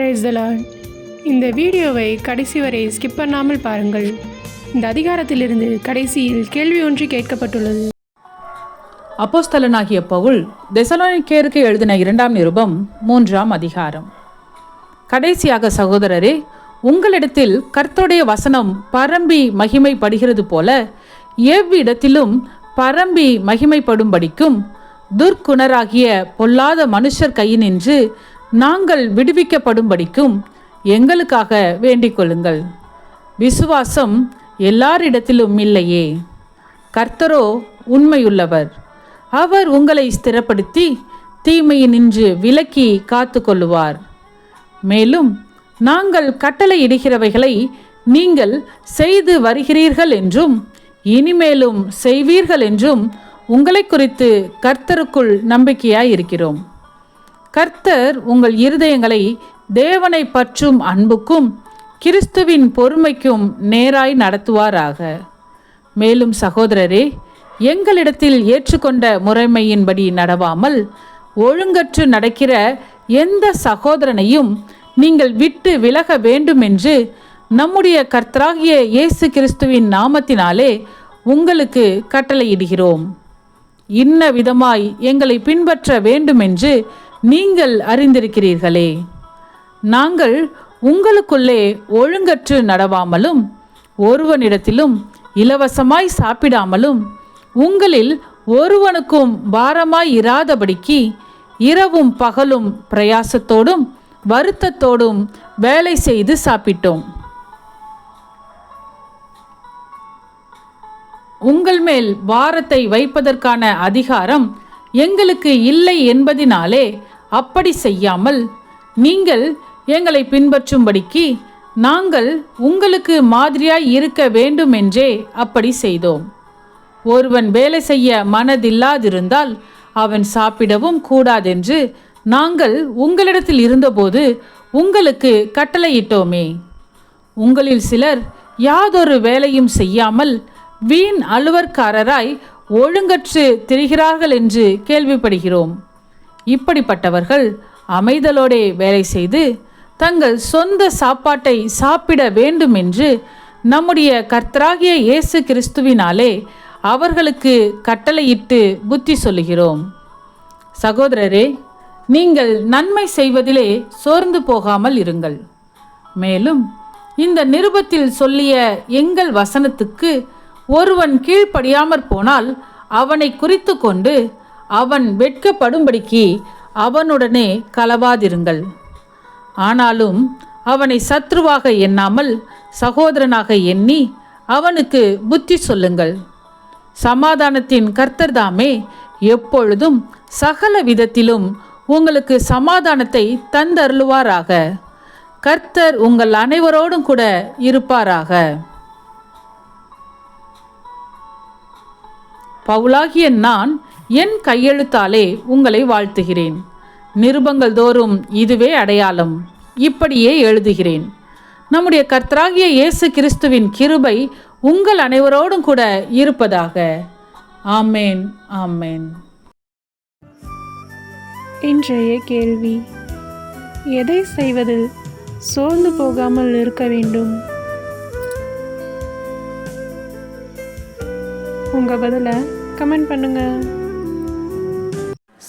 Brace the இந்த வீடியோவை கடைசி வரை ஸ்கிப் பண்ணாமல் பாருங்கள். இந்த அதிகாரத்திலிருந்து கடைசியில் கேள்வி ஒன்று கேட்கப்பட்டுள்ளது. அப்போஸ்தலனாகிய பவுல் தெசலோனிக்கேருக்கு எழுதின இரண்டாம் நிருபம் மூன்றாம் அதிகாரம். கடைசியாக சகோதரரே உங்களிடத்தில் கர்த்தருடைய வசனம் பரம்பி மகிமைப்படுகிறது போல எவ்விடத்திலும் பரம்பி மகிமைப்படும்படிக்கும் துர்க்குணராகிய பொல்லாத மனுஷர் கையினின்று நாங்கள் விடுவிக்கப்படும்படிக்கும் எங்களுக்காக வேண்டிக் கொள்ளுங்கள். விசுவாசம் எல்லாரிடத்திலும் இல்லையே. கர்த்தரோ உண்மையுள்ளவர். அவர் உங்களை ஸ்திரப்படுத்தி தீமையினின்று விலக்கி காத்து கொள்ளுவார் மேலும் நாங்கள் கட்டளையிடுகிறவைகளை நீங்கள் செய்து வருகிறீர்கள் என்றும் இனிமேலும் செய்வீர்கள் என்றும் உங்களை குறித்து கர்த்தருக்குள் நம்பிக்கையாய் இருக்கிறோம் கர்த்தர் உங்கள் இருதயங்களை தேவனை பற்றும் அன்புக்கும் கிறிஸ்துவின் பொறுமைக்கும் நேராய் நடத்துவாராக. மேலும் சகோதரரே எங்களிடத்தில் ஏற்றுக்கொண்ட முறைமையின்படி நடவாமல் ஒழுங்கற்று நடக்கிற எந்த சகோதரனையும் நீங்கள் விட்டு விலக வேண்டுமென்று நம்முடைய கர்த்தராகிய இயேசு கிறிஸ்துவின் நாமத்தினாலே உங்களுக்கு கட்டளையிடுகிறோம். இன்ன விதமாய் எங்களை பின்பற்ற வேண்டுமென்று நீங்கள் அறிந்திருக்கிறீர்களே. நாங்கள் உங்களுக்குள்ளே ஒழுங்கற்று நடவாமலும் ஒருவனிடத்திலும் இலவசமாய் சாப்பிடாமலும் உங்களில் ஒருவனுக்கும் பாரமாய் இராதபடிக்கு இரவும் பகலும் பிரயாசத்தோடும் வருத்தத்தோடும் வேலை செய்து சாப்பிட்டோம். உங்கள் மேல் வாரத்தை வைப்பதற்கான அதிகாரம் எங்களுக்கு இல்லை என்பதினாலே அப்படி செய்யாமல் நீங்கள் எங்களை பின்பற்றும்படிக்கு நாங்கள் உங்களுக்கு மாதிரியாய் இருக்க வேண்டுமென்றே அப்படி செய்தோம். ஒருவன் வேலை செய்ய மனதில்லாதிருந்தால் அவன் சாப்பிடவும் கூடாதென்று நாங்கள் உங்களிடத்தில் இருந்தபோது உங்களுக்கு கட்டளையிட்டோமே. உங்களில் சிலர் யாதொரு வேலையும் செய்யாமல் வீண் அலுவற்காரராய் ஒழுங்கற்று திரிகிறார்கள் என்று கேள்விப்படுகிறோம். இப்படிப்பட்டவர்கள் அமைதலோடே வேலை செய்து தங்கள் சொந்த சாப்பாட்டை சாப்பிட வேண்டும் என்று நம்முடைய கர்த்தராகிய இயேசு கிறிஸ்துவினாலே அவர்களுக்கு கட்டளையிட்டு புத்தி சொல்லுகிறோம். சகோதரரே நீங்கள் நன்மை செய்வதிலே சோர்ந்து போகாமல் இருங்கள். மேலும் இந்த நிருபத்தில் சொல்லிய எங்கள் வசனத்துக்கு ஒருவன் கீழ்ப்படியாமற் போனால் அவனை குறித்து கொண்டு அவன் வெட்கப்படும்படிக்கு அவனுடனே கலவாதிருங்கள். ஆனாலும் அவனை சத்ருவாக எண்ணாமல் சகோதரனாக எண்ணி அவனுக்கு புத்தி சொல்லுங்கள். சமாதானத்தின் கர்த்தர்தாமே எப்பொழுதும் சகல விதத்திலும் உங்களுக்கு சமாதானத்தை தந்தருளுவாராக. கர்த்தர் உங்கள் அனைவரோடும் கூட இருப்பாராக. பவுலாகிய நான் என் கையெழுத்தாலே உங்களை வாழ்த்துகிறேன். நிருபங்கள் தோறும் இதுவே அடையாளம். இப்படியே எழுதுகிறேன். நம்முடைய கர்த்தராகிய இயேசு கிறிஸ்துவின் கிருபை உங்கள் அனைவரோடும் கூட இருப்பதாக. ஆமேன் ஆமேன். இன்றைய கேள்வி எதை செய்வதில் சோர்ந்து போகாமல் இருக்க வேண்டும்? உங்கள் பதிலை கமெண்ட் பண்ணுங்கள்